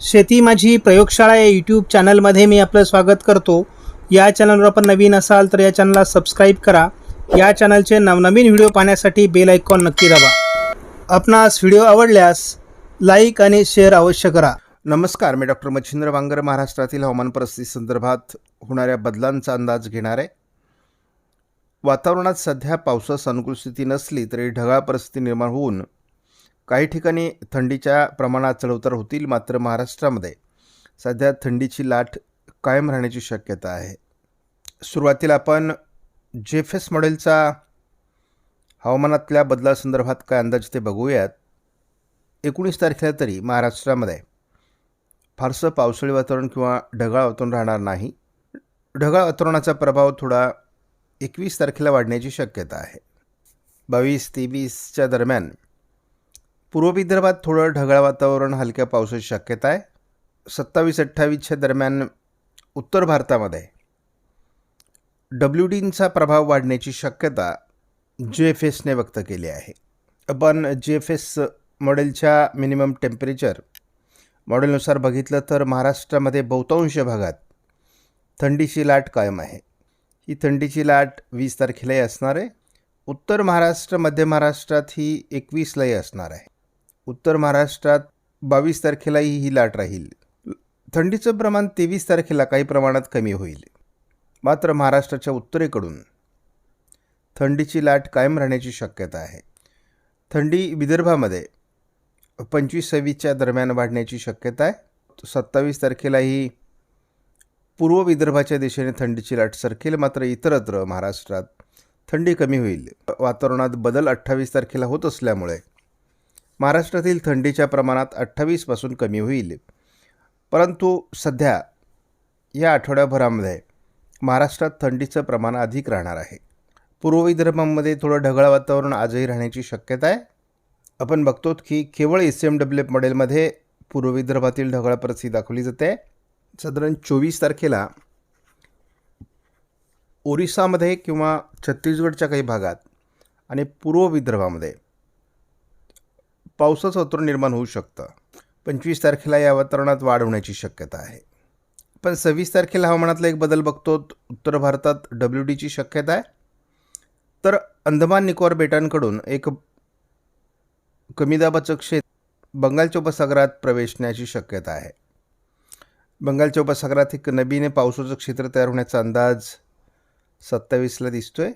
शेती माझी प्रयोगशाळा या यूट्यूब चॅनलमध्ये मी आपलं स्वागत करतो. या चॅनलवर आपण नवीन असाल तर या चॅनलला सबस्क्राईब करा. या चॅनलचे नवनवीन व्हिडिओ पाहण्यासाठी बेल आयकॉन नक्की दाबा. आपणास व्हिडिओ आवडल्यास लाईक आणि शेअर अवश्य करा. नमस्कार मी डॉक्टर मच्छिंद्र वांगर महाराष्ट्रातील हवामान परिस्थिती संदर्भात होणाऱ्या बदलांचा अंदाज घेणार. आहे वातावरणात सध्या पावसास अनुकूल स्थिती नसली तरी ढगाळ परिस्थिती निर्माण होऊन काही ठिकाणी थंडीच्या प्रमाणात चढउतार होतील मात्र महाराष्ट्रामध्ये सध्या थंडीची लाट कायम राहण्याची शक्यता आहे. सुरुवातीला आपण जेफेस मॉडेलचा हवामानातल्या बदलासंदर्भात काय अंदाज ते बघूयात. एकोणीस तारखेला तरी महाराष्ट्रामध्ये फारसं पावसाळी वातावरण किंवा ढगाळ वातावरण राहणार नाही. ढगाळ वातावरणाचा प्रभाव थोडा एकवीस तारखेला वाढण्याची शक्यता आहे. बावीस तेवीसच्या दरम्यान पूर्व विदर्भात थोडं ढगाळ वातावरण हलक्या पावसाची शक्यता आहे. सत्तावीस अठ्ठावीसच्या दरम्यान उत्तर भारतामध्ये डब्ल्यू डींचा प्रभाव वाढण्याची शक्यता जे एफ एसने व्यक्त केली आहे. आपण जे एफ एस मॉडेलच्या मिनिमम टेम्परेचर मॉडेलनुसार बघितलं तर महाराष्ट्रामध्ये बहुतांश भागात थंडीची लाट कायम आहे. ही थंडीची लाट वीस तारखेलाही असणार आहे. उत्तर महाराष्ट्र मध्य महाराष्ट्रात ही एकवीसलाही असणार आहे. उत्तर महाराष्ट्रात बावीस तारखेलाही ही लाट राहील. थंडीचं प्रमाण तेवीस तारखेला काही प्रमाणात कमी होईल. मात्र महाराष्ट्राच्या उत्तरेकडून थंडीची लाट कायम राहण्याची शक्यता आहे. थंडी विदर्भामध्ये पंचवीस सव्वीसच्या दरम्यान वाढण्याची शक्यता आहे. सत्तावीस तारखेलाही पूर्व विदर्भाच्या दिशेने थंडीची लाट सरकेल मात्र इतरत्र महाराष्ट्रात थंडी कमी होईल. वातावरणात बदल अठ्ठावीस तारखेला होत असल्यामुळे महाराष्ट्रातील थंडीच्या प्रमाणात अठ्ठावीसपासून कमी होईल. परंतु सध्या या आठवड्याभरामध्ये महाराष्ट्रात थंडीचं प्रमाण अधिक राहणार आहे. पूर्व विदर्भामध्ये थोडं ढगाळ वातावरण आजही राहण्याची शक्यता आहे. आपण बघतो की केवळ एस एम डब्ल्यू एफ मॉडेलमध्ये पूर्व विदर्भातील ढगाळ परिस्थिती दाखवली जाते. साधारण चोवीस तारखेला ओरिसामध्ये किंवा छत्तीसगडच्या काही भागात आणि पूर्व विदर्भामध्ये पावसाचं वातावरण निर्माण होऊ शकतं. पंचवीस तारखेला या वातावरणात वाढ होण्याची शक्यता आहे. पण सव्वीस तारखेला हवामानातला एक बदल बघतो उत्तर भारतात डब्ल्यू डीची शक्यता आहे. तर अंदमान निकोबार बेटांकडून एक कमी दाबाचं क्षेत्र बंगालच्या उपसागरात प्रवेशण्याची शक्यता आहे. बंगालच्या उपसागरात एक नवीन पावसाचं क्षेत्र तयार होण्याचा अंदाज सत्तावीसला दिसतो आहे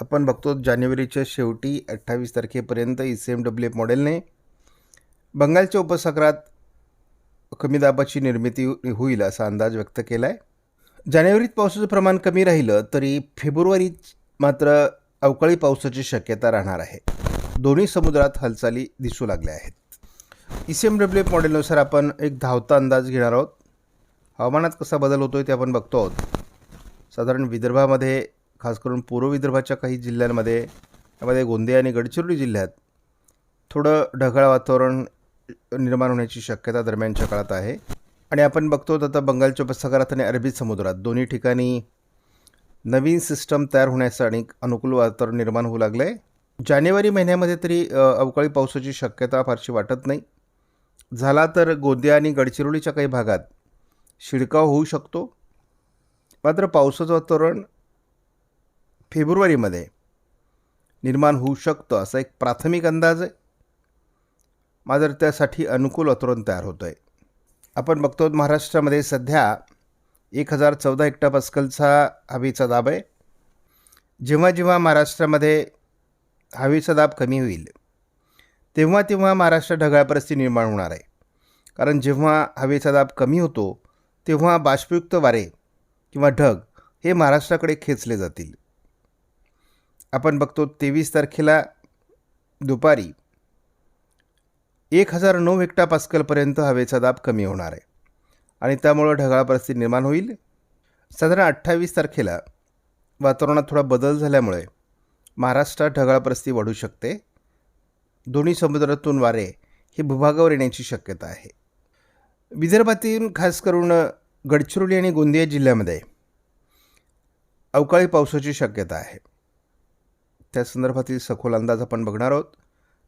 आपण बघतो जानेवारीच्या शेवटी अठ्ठावीस तारखेपर्यंत E C M W F मॉडेलने बंगालच्या उपसागरात कमी दाबाची निर्मिती होईल असा अंदाज व्यक्त केला आहे जानेवारीत पावसाचं प्रमाण कमी राहिलं तरी फेब्रुवारीत मात्र अवकाळी पावसाची शक्यता राहणार आहे. दोन्ही समुद्रात हालचाली दिसू लागल्या आहेत. E C M W F मॉडेलनुसार आपण एक धावता अंदाज घेणार आहोत. हवामानात कसा बदल होतो आहे ते आपण बघतो आहोत. साधारण विदर्भामध्ये खास करून पूर्व विदर्भाच्या काही जिल्ह्यांमध्ये त्यामध्ये गोंदिया आणि गडचिरोली जिल्ह्यात थोडं ढगाळ वातावरण निर्माण होण्याची शक्यता दरम्यानच्या काळात आहे. आणि आपण बघतो आता बंगालच्या उपसागरात आणि अरबी समुद्रात दोन्ही ठिकाणी नवीन सिस्टम तयार होण्याचं आणि अनुकूल वातावरण निर्माण होऊ लागलं आहे जानेवारी महिन्यामध्ये तरी अवकाळी पावसाची शक्यता फारशी वाटत नाही. झाला तर गोंदिया आणि गडचिरोलीच्या काही भागात शिडकाव होऊ शकतो. मात्र पावसाचं वातावरण फेब्रुवारीमध्ये निर्माण होऊ शकतं असा एक प्राथमिक अंदाज आहे. मात्र त्यासाठी अनुकूल वातावरण तयार होतं आहे आपण बघतो महाराष्ट्रामध्ये सध्या एक हजार चौदा हेक्टर पस्कलचा हवेचा दाब आहे. जेव्हा जेव्हा महाराष्ट्रामध्ये हवेचा दाब कमी होईल तेव्हा तेव्हा महाराष्ट्र ढगाळ परिस्थिती निर्माण होणार आहे. कारण जेव्हा हवेचा दाब कमी होतो तेव्हा बाष्पयुक्त वारे किंवा ढग हे महाराष्ट्राकडे खेचले जातील. आपण बघतो तेवीस तारखेला दुपारी एक हजार नऊ हेक्टा पास्कलपर्यंत हवेचा दाब कमी होणार आहे. आणि त्यामुळं ढगाळ परिस्थिती निर्माण होईल. साधारण अठ्ठावीस तारखेला वातावरणात थोडा बदल झाल्यामुळे महाराष्ट्रात ढगाळ परिस्थिती वाढू शकते. दोन्ही समुद्रातून वारे हे भूभागावर येण्याची शक्यता आहे. विदर्भातील खास करून गडचिरोली आणि गोंदिया जिल्ह्यामध्ये अवकाळी पावसाची शक्यता आहे. त्या संदर्भातील सखोल अंदाज आपण बघणार आहोत.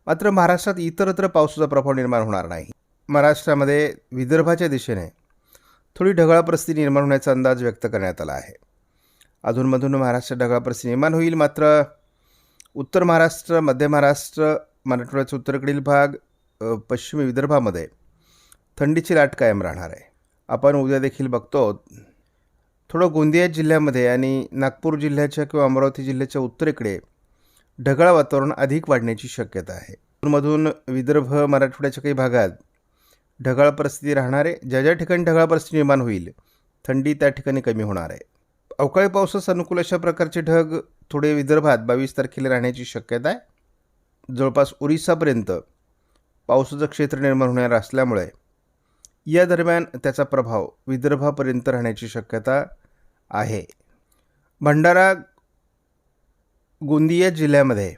मात्र महाराष्ट्रात इतरत्र पावसाचा प्रभाव निर्माण होणार नाही. महाराष्ट्रामध्ये विदर्भाच्या दिशेने थोडी ढगाळ परिस्थिती निर्माण होण्याचा अंदाज व्यक्त करण्यात आला आहे. अधूनमधून महाराष्ट्रात ढगाळ परिस्थिती निर्माण होईल मात्र उत्तर महाराष्ट्र मध्य महाराष्ट्र मराठवाड्याचा उत्तरेकडील भाग पश्चिमी विदर्भामध्ये थंडीची लाट कायम राहणार आहे. आपण उद्या देखील बघतो थोडं गोंदिया जिल्ह्यामध्ये आणि नागपूर जिल्ह्याच्या किंवा अमरावती जिल्ह्याच्या उत्तरेकडे ढगाळ वातावरण अधिक वाढण्याची शक्यता आहे. मधून विदर्भ मराठवाड्याच्या काही भागात ढगाळ परिस्थिती राहणार आहे ज्या ज्या ठिकाणी ढगाळ परिस्थिती निर्माण होईल थंडी त्या ठिकाणी कमी होणार आहे. अवकाळी पावसास अनुकूल अशा प्रकारचे ढग थोडे विदर्भात बावीस तारखेला राहण्याची शक्यता आहे. जवळपास ओरिसापर्यंत पावसाचं क्षेत्र निर्माण होणार असल्यामुळे या दरम्यान त्याचा प्रभाव विदर्भापर्यंत राहण्याची शक्यता आहे. भंडारा गोंदिया जिल्ह्यामध्ये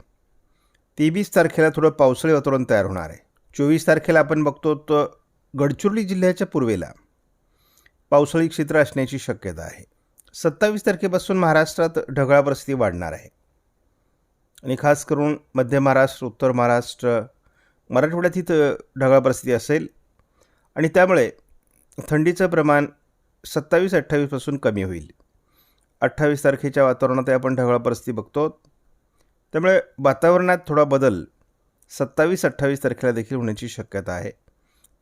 तेवीस तारखेला थोडं पावसाळी वातावरण तयार होणार आहे. चोवीस तारखेला आपण बघतो तर गडचिरोली जिल्ह्याच्या पूर्वेला पावसाळी क्षेत्र असण्याची शक्यता आहे. सत्तावीस तारखेपासून महाराष्ट्रात ढगाळ परिस्थिती वाढणार आहे. आणि खास करून मध्य महाराष्ट्र उत्तर महाराष्ट्र मराठवाड्यात ही ढगाळ परिस्थिती असेल. आणि त्यामुळे थंडीचं प्रमाण सत्तावीस अठ्ठावीसपासून कमी होईल. अठ्ठावीस तारखेच्या वातावरणात आपण ढगाळ परिस्थिती बघतो. त्यामुळे वातावरणात थोडा बदल सत्तावीस अठ्ठावीस तारखेला देखील होण्याची शक्यता आहे.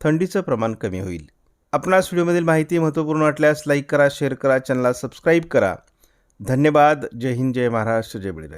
थंडीचं प्रमाण कमी होईल. आपणास व्हिडिओमधील माहिती महत्त्वपूर्ण वाटल्यास लाईक करा शेअर करा चॅनलला सबस्क्राईब करा. धन्यवाद. जय हिंद जय महाराष्ट्र जय बळीराज.